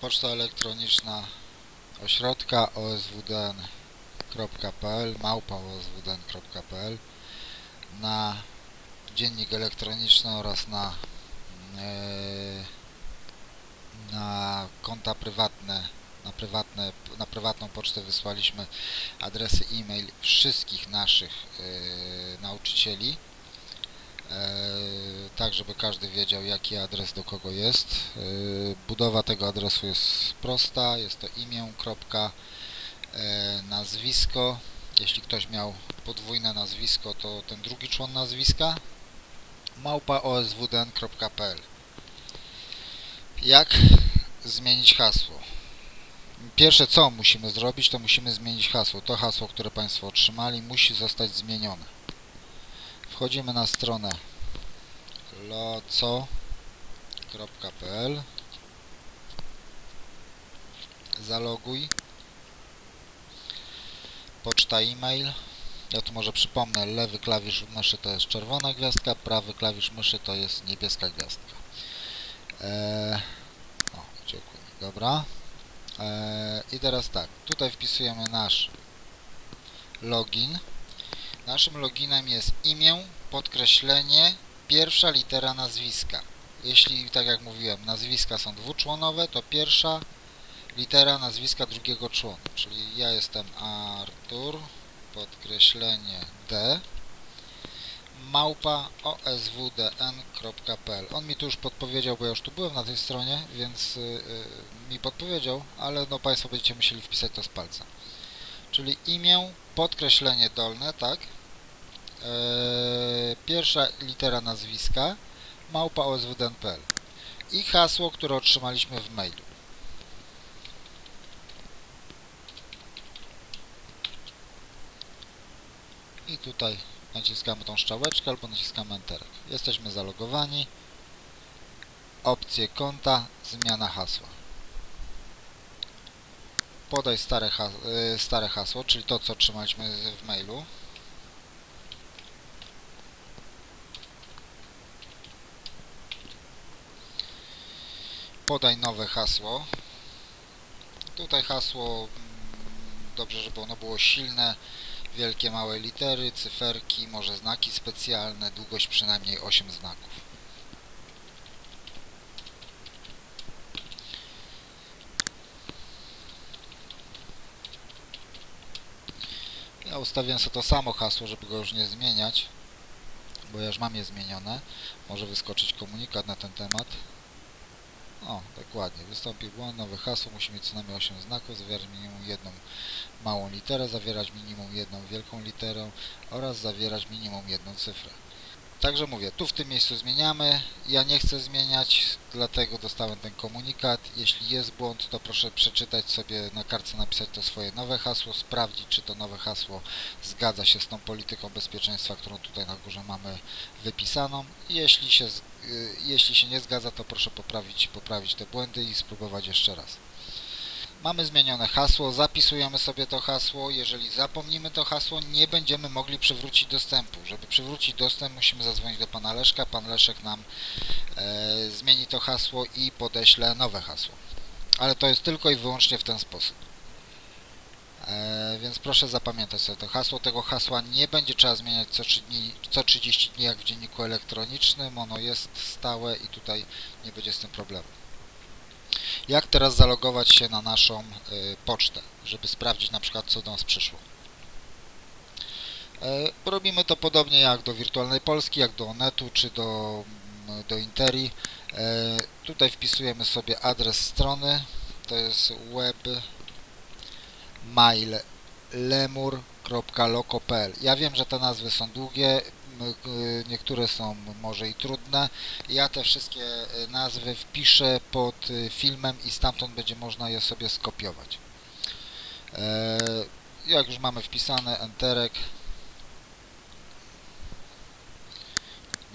Poczta elektroniczna ośrodka oswdn.pl małpa oswdn.pl na dziennik elektroniczny oraz na e, na konta prywatne na prywatne na prywatną pocztę wysłaliśmy adresy e-mail wszystkich naszych e, nauczycieli tak żeby każdy wiedział jaki adres do kogo jest. E, budowa tego adresu jest prosta jest to imię kropka e, nazwisko. Jeśli ktoś miał podwójne nazwisko to ten drugi człon nazwiska. Małpa oswdn.pl jak zmienić hasło? Pierwsze co musimy zrobić to musimy zmienić hasło. To hasło które Państwo otrzymali musi zostać zmienione. Wchodzimy na stronę loco.pl zaloguj. Poczta e-mail. Ja tu może przypomnę lewy klawisz myszy to jest czerwona gwiazdka prawy klawisz myszy to jest niebieska gwiazdka. Eee, o, dziękuję, dobra. Eee, i teraz tak, tutaj wpisujemy nasz login. Naszym loginem jest imię, podkreślenie pierwsza litera nazwiska jeśli, tak jak mówiłem, nazwiska są dwuczłonowe, to pierwsza litera nazwiska drugiego człona, czyli ja jestem Artur, podkreślenie D, małpa oswdn.pl. On mi tu już podpowiedział, bo ja już tu byłem na tej stronie, więc y, y, mi podpowiedział, ale no Państwo będziecie musieli wpisać to z palca. Czyli imię, podkreślenie dolne, tak? Eee, pierwsza litera nazwiska, małpa oswdn.pl i hasło, które otrzymaliśmy w mailu. I tutaj naciskamy tą strzałeczkę albo naciskamy Enter. Jesteśmy zalogowani. Opcje konta, zmiana hasła. Podaj stare, has y, stare hasło, czyli to, co otrzymaliśmy w mailu. Podaj nowe hasło. Tutaj hasło mm, dobrze, żeby ono było silne, wielkie, małe litery, cyferki, może znaki specjalne, długość przynajmniej 8 znaków. Ja ustawiłem sobie to samo hasło, żeby go już nie zmieniać, bo ja już mam je zmienione. Może wyskoczyć komunikat na ten temat. O, dokładnie. Wystąpił błąd, nowe hasło musi mieć co najmniej 8 znaków, zawierać minimum jedną małą literę, zawierać minimum jedną wielką literę oraz zawierać minimum jedną cyfrę. Także mówię, tu w tym miejscu zmieniamy. Ja nie chcę zmieniać, dlatego dostałem ten komunikat. Jeśli jest błąd, to proszę przeczytać sobie na kartce, napisać to swoje nowe hasło, sprawdzić, czy to nowe hasło zgadza się z tą polityką bezpieczeństwa, którą tutaj na górze mamy wypisaną. Jeśli się, y, jeśli się nie zgadza, to proszę poprawić, poprawić te błędy i spróbować jeszcze raz. Mamy zmienione hasło, zapisujemy sobie to hasło. Jeżeli zapomnimy to hasło, nie będziemy mogli przywrócić dostępu. Żeby przywrócić dostęp, musimy zadzwonić do pana Leszka. Pan Leszek nam e, zmieni to hasło i podeśle nowe hasło. Ale to jest tylko i wyłącznie w ten sposób. E, więc proszę zapamiętać sobie to hasło. Tego hasła nie będzie trzeba zmieniać co, 3 dni, co 30 dni jak w dzienniku elektronicznym. Ono jest stałe i tutaj nie będzie z tym problemu. Jak teraz zalogować się na naszą y, pocztę, żeby sprawdzić na przykład co do nas przyszło. E, robimy to podobnie jak do Wirtualnej Polski, jak do Onetu czy do, mm, do Interi. E, tutaj wpisujemy sobie adres strony, to jest web mail lemur.loco.pl Ja wiem, że te nazwy są długie, niektóre są może i trudne. Ja te wszystkie y, nazwy wpiszę pod y, filmem i stamtąd będzie można je sobie skopiować. E, Jak już mamy wpisane, enterek.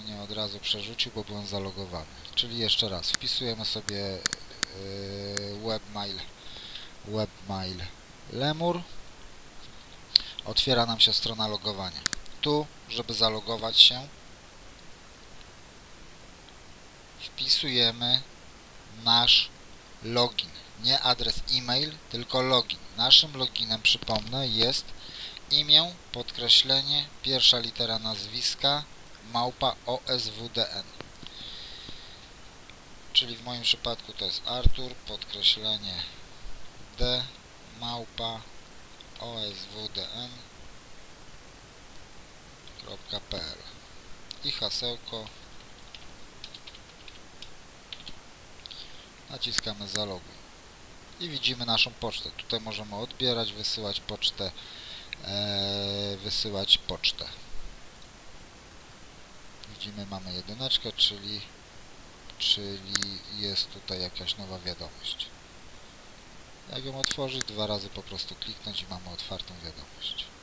Mnie od razu przerzucił, bo byłem zalogowany. Czyli jeszcze raz, wpisujemy sobie y, webmail webmail lemur otwiera nam się strona logowania tu, żeby zalogować się wpisujemy nasz login. Nie adres e-mail, tylko login. Naszym loginem, przypomnę, jest imię, podkreślenie, pierwsza litera nazwiska, małpa oswdn. Czyli w moim przypadku to jest Artur, podkreślenie d, małpa oswdn.pl i hasełko naciskamy zaloguj i widzimy naszą pocztę. Tutaj możemy odbierać, wysyłać pocztę, e, wysyłać pocztę. Widzimy, mamy jedyneczkę, czyli, czyli jest tutaj jakaś nowa wiadomość. Jak ją otworzyć, dwa razy po prostu kliknąć i mamy otwartą wiadomość.